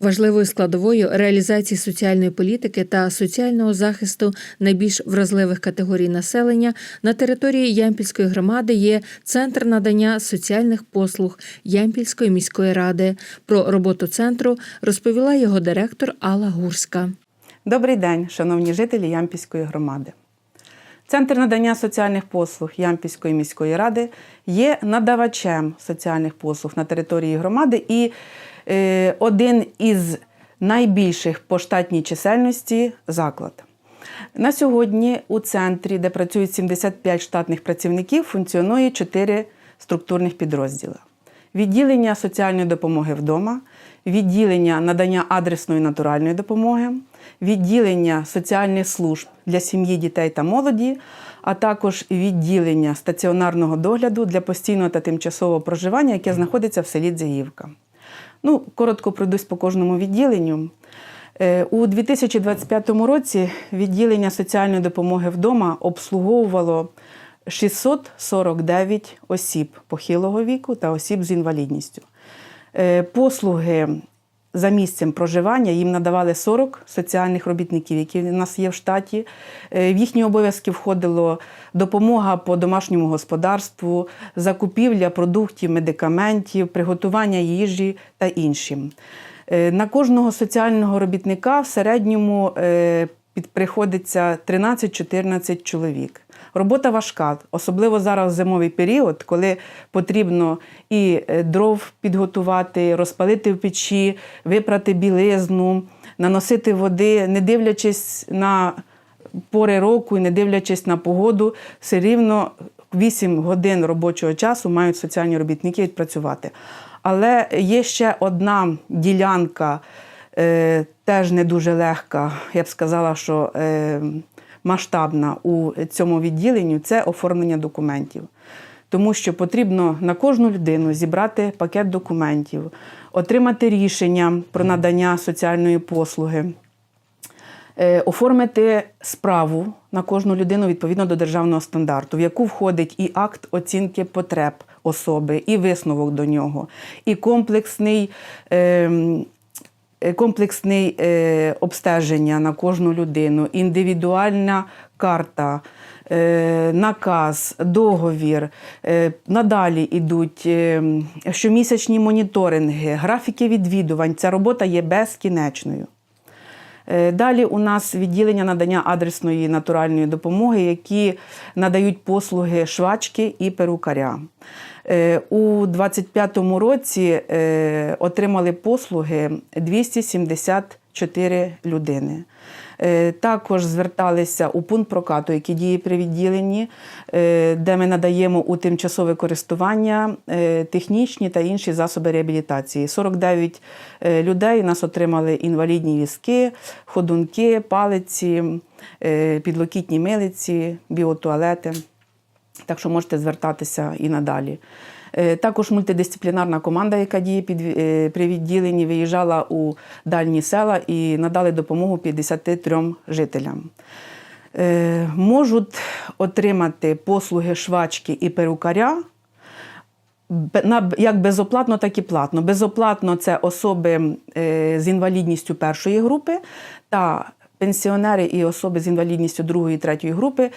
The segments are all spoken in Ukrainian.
Важливою складовою реалізації соціальної політики та соціального захисту найбільш вразливих категорій населення на території Ямпільської громади є центр надання соціальних послуг Ямпільської міської ради. Про роботу центру розповіла його директор Алла Гурська. Добрий день, шановні жителі Ямпільської громади. Центр надання соціальних послуг Ямпільської міської ради є надавачем соціальних послуг на території громади і один із найбільших по штатній чисельності заклад. На сьогодні у центрі, де працюють 75 штатних працівників, функціонує 4 структурних підрозділи: відділення соціальної допомоги вдома, відділення надання адресної натуральної допомоги, відділення соціальних служб для сім'ї, дітей та молоді, а також відділення стаціонарного догляду для постійного та тимчасового проживання, яке знаходиться в селі Дзяївка. Ну, коротко пройдусь по кожному відділенню. Е, У 2025 році відділення соціальної допомоги вдома обслуговувало 649 осіб похилого віку та осіб з інвалідністю. Е, Послуги за місцем проживання їм надавали 40 соціальних робітників, які в нас є в штаті. Е, В їхні обов'язки входило допомога по домашньому господарству, закупівля продуктів, медикаментів, приготування їжі та іншим. Е, На кожного соціального робітника в середньому е, приходиться 13-14 чоловік. Робота важка, особливо зараз в зимовий період, коли потрібно і е, дров підготувати, розпалити в печі, випрати білизну, наносити води, не дивлячись на пори року і не дивлячись на погоду, все рівно 8 годин робочого часу мають соціальні робітники відпрацювати. Але є ще одна ділянка, е, теж не дуже легка, я б сказала, що е, масштабна у цьому відділенні це оформлення документів. Тому що потрібно на кожну людину зібрати пакет документів, отримати рішення про надання соціальної послуги, е, оформити справу на кожну людину відповідно до державного стандарту, в яку входить і акт оцінки потреб особи, і висновок до нього, і комплексний. Е, Комплексний е, обстеження на кожну людину, індивідуальна карта, е, наказ, договір. Е, надалі йдуть щомісячні моніторинги, графіки відвідувань. Ця робота є безкінечною. Далі у нас відділення надання адресної натуральної допомоги, які надають послуги швачки і перукаря. Е, У 2025 році е, отримали послуги 274 людини. Е, Також зверталися у пункт прокату, який діє при відділенні, де ми надаємо у тимчасове користування технічні та інші засоби реабілітації. 49 е, людей нас отримали інвалідні візки, ходунки, палиці, підлокітні милиці, біотуалети. Так що можете звертатися і надалі. Е, Також мультидисциплінарна команда, яка діє під, е, при відділенні, виїжджала у дальні села і надали допомогу 53 жителям. Е, Можуть отримати послуги швачки і перукаря як безоплатно, так і платно. Безоплатно це особи з інвалідністю першої групи та пенсіонери і особи з інвалідністю другої і третьої групи.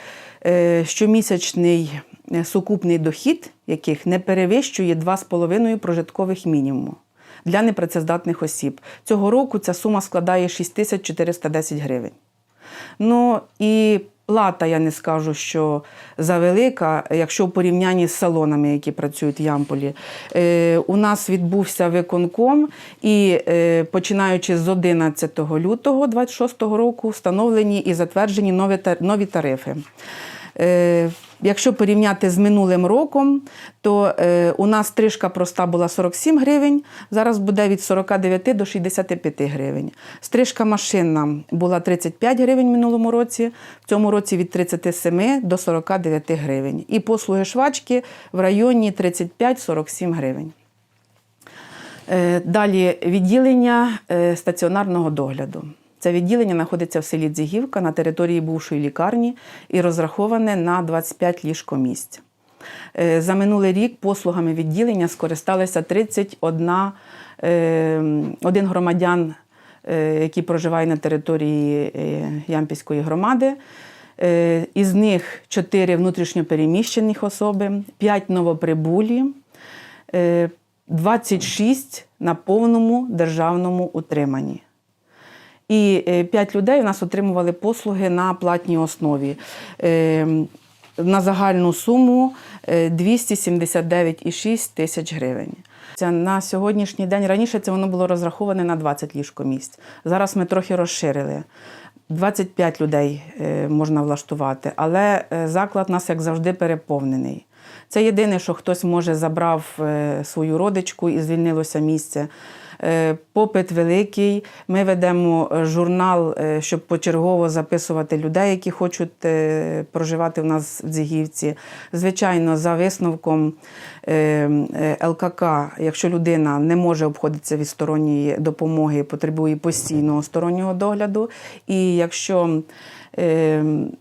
е, Щомісячний е, сукупний дохід, яких не перевищує 2,5 прожиткових мінімуму для непрацездатних осіб. Цього року ця сума складає 6410 гривень. Ну і плата, я не скажу, що завелика, якщо в порівнянні з салонами, які працюють в Ямполі. Е, у нас відбувся виконком, і е, починаючи з 11 лютого 2026 року встановлені і затверджені нові, нові тарифи. Е, Якщо порівняти з минулим роком, то е, у нас стрижка проста була 47 гривень, зараз буде від 49 до 65 гривень. Стрижка машинна була 35 гривень в минулому році, в цьому році від 37 до 49 гривень. І послуги швачки в районі 35-47 гривень. Е, Далі відділення е, стаціонарного догляду. Це відділення знаходиться в селі Дзігівка на території бувшої лікарні і розраховане на 25 ліжкомісць. Е, За минулий рік послугами відділення скористалися 31 е, один громадян, е, які проживають на території Ямпільської громади. Із них 4 внутрішньопереміщених особи, 5 новоприбулі, е, 26 на повному державному утриманні. І 5 людей у нас отримували послуги на платній основі е, на загальну суму е, 279,6 тисяч гривень. Це на сьогоднішній день раніше це воно було розраховане на 20 ліжкомісць. Зараз ми трохи розширили. 25 людей е, можна влаштувати, але е, заклад у нас, як завжди, переповнений. Це єдине, що хтось може забрав е, свою родичку і звільнилося місце. Е, Попит великий. Ми ведемо е, журнал, е, щоб почергово записувати людей, які хочуть проживати в нас в Дзігівці. Звичайно, за висновком ЛКК, якщо людина не може обходитися від сторонньої допомоги, потребує постійного стороннього догляду. І якщо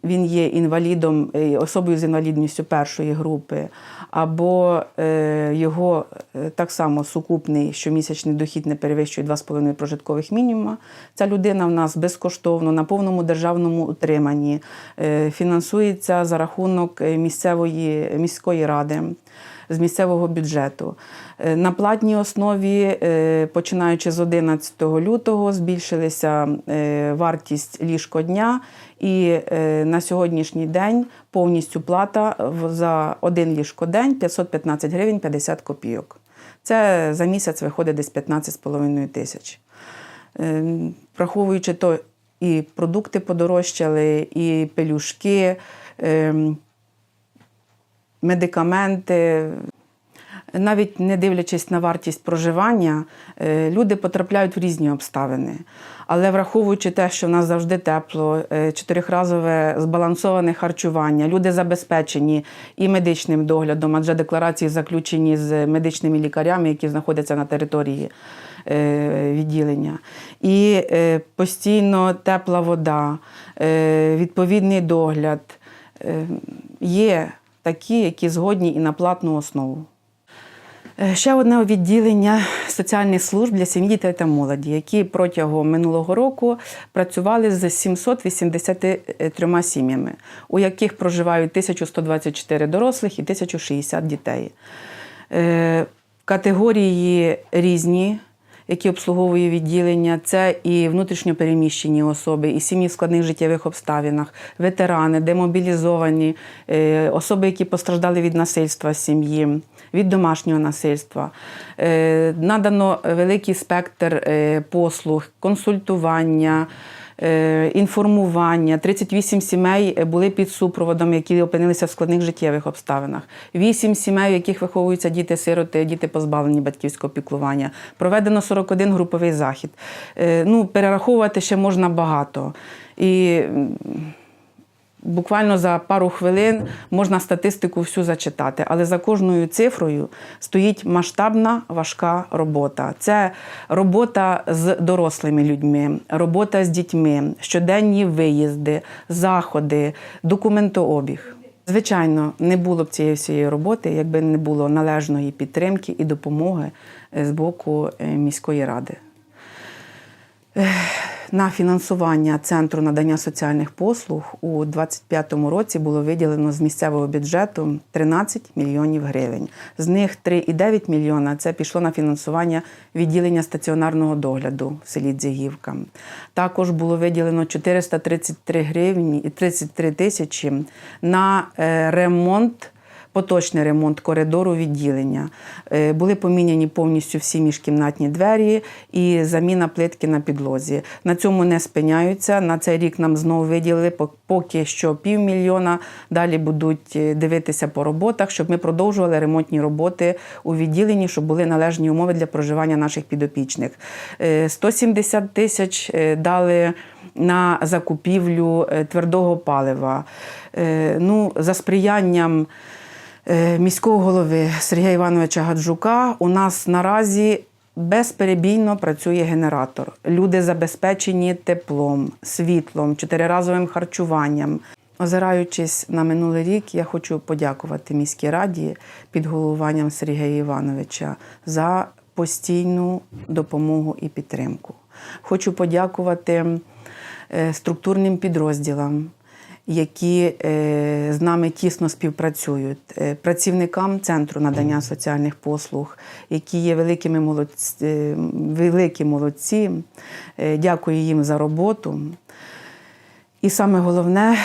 він є інвалідом, особою з інвалідністю першої групи, або е, його е, так само сукупний щомісячний дохід не перевищує 2,5 прожиткових мінімума. Ця людина в нас безкоштовно на повному державному утриманні е, фінансується за рахунок місцевої міської ради. З місцевого бюджету на платній основі, починаючи з 11 лютого, збільшилася вартість ліжкодня, і е, на сьогоднішній день повністю плата за один ліжкодень 515 гривень 50 копійок. Це за місяць виходить десь 15,5 тисяч. Е, Враховуючи то, і продукти подорожчали, і пелюшки, е, медикаменти. Навіть не дивлячись на вартість проживання, е, люди потрапляють в різні обставини. Але враховуючи те, що в нас завжди тепло, е, чотирьохразове збалансоване харчування, люди забезпечені і медичним доглядом, адже декларації заключені з медичними лікарями, які знаходяться на території е, відділення. І постійно тепла вода, відповідний догляд. Є такі, які згодні і на платну основу. Е, Ще одне відділення соціальних служб для сім'ї дітей та молоді, які протягом минулого року працювали з 783 сім'ями, у яких проживають 1124 дорослих і 1060 дітей. Е, Категорії різні, які обслуговує відділення, це і внутрішньопереміщені особи, і сім'ї в складних життєвих обставинах, ветерани, демобілізовані, е, особи, які постраждали від насильства сім'ї, від домашнього насильства. Е, Надано великий спектр е, послуг, консультування. Е, Інформування 38 сімей е, були під супроводом, які опинилися в складних життєвих обставинах. 8 сімей, в яких виховуються діти-сироти, діти позбавлені батьківського піклування. Проведено 41 груповий захід. Е, Ну, перераховувати ще можна багато. І Буквально за пару хвилин можна статистику всю зачитати, але за кожною цифрою стоїть масштабна важка робота. Це робота з дорослими людьми, робота з дітьми, щоденні виїзди, заходи, документообіг. Звичайно, не було б цієї всієї роботи, якби не було належної підтримки і допомоги з боку е, міської ради. На фінансування центру надання соціальних послуг у 2025 році було виділено з місцевого бюджету 13 мільйонів гривень. З них 3,9 мільйона це пішло на фінансування відділення стаціонарного догляду в селі Дзягівка. Також було виділено 433 гривні і 33 тисячі на е, ремонт поточний ремонт коридору відділення. Е, Були поміняні повністю всі міжкімнатні двері і заміна плитки на підлозі. На цьому не спиняються. На цей рік нам знову виділили поки що півмільйона. Далі будуть е, дивитися по роботах, щоб ми продовжували ремонтні роботи у відділенні, щоб були належні умови для проживання наших підопічних. Е, 170 тисяч е, дали на закупівлю твердого палива. Ну, за сприянням міського голови Сергія Івановича Гаджука у нас наразі безперебійно працює генератор. Люди забезпечені теплом, світлом, чотириразовим харчуванням. Озираючись на минулий рік, я хочу подякувати міській раді під головуванням Сергія Івановича за постійну допомогу і підтримку. Хочу подякувати е, структурним підрозділам, які е, з нами тісно співпрацюють, е, працівникам центру надання соціальних послуг, які є великими молодці, е, великі молодці. Дякую їм за роботу. І саме головне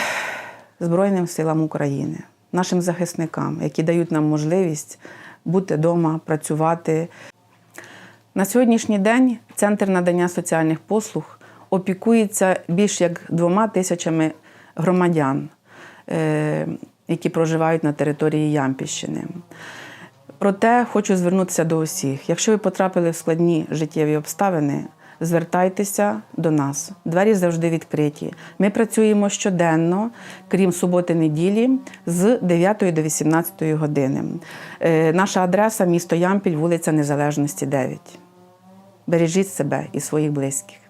Збройним силам України, нашим захисникам, які дають нам можливість бути вдома, працювати. На сьогоднішній день Центр надання соціальних послуг опікується більш як двома тисячами громадян, е, які проживають на території Ямпільщини. Проте хочу звернутися до усіх. Якщо ви потрапили в складні життєві обставини, звертайтеся до нас. Двері завжди відкриті. Ми працюємо щоденно, крім суботи-неділі, з 9 до 18 години. Е, Наша адреса місто Ямпіль, вулиця Незалежності, 9. Бережіть себе і своїх близьких.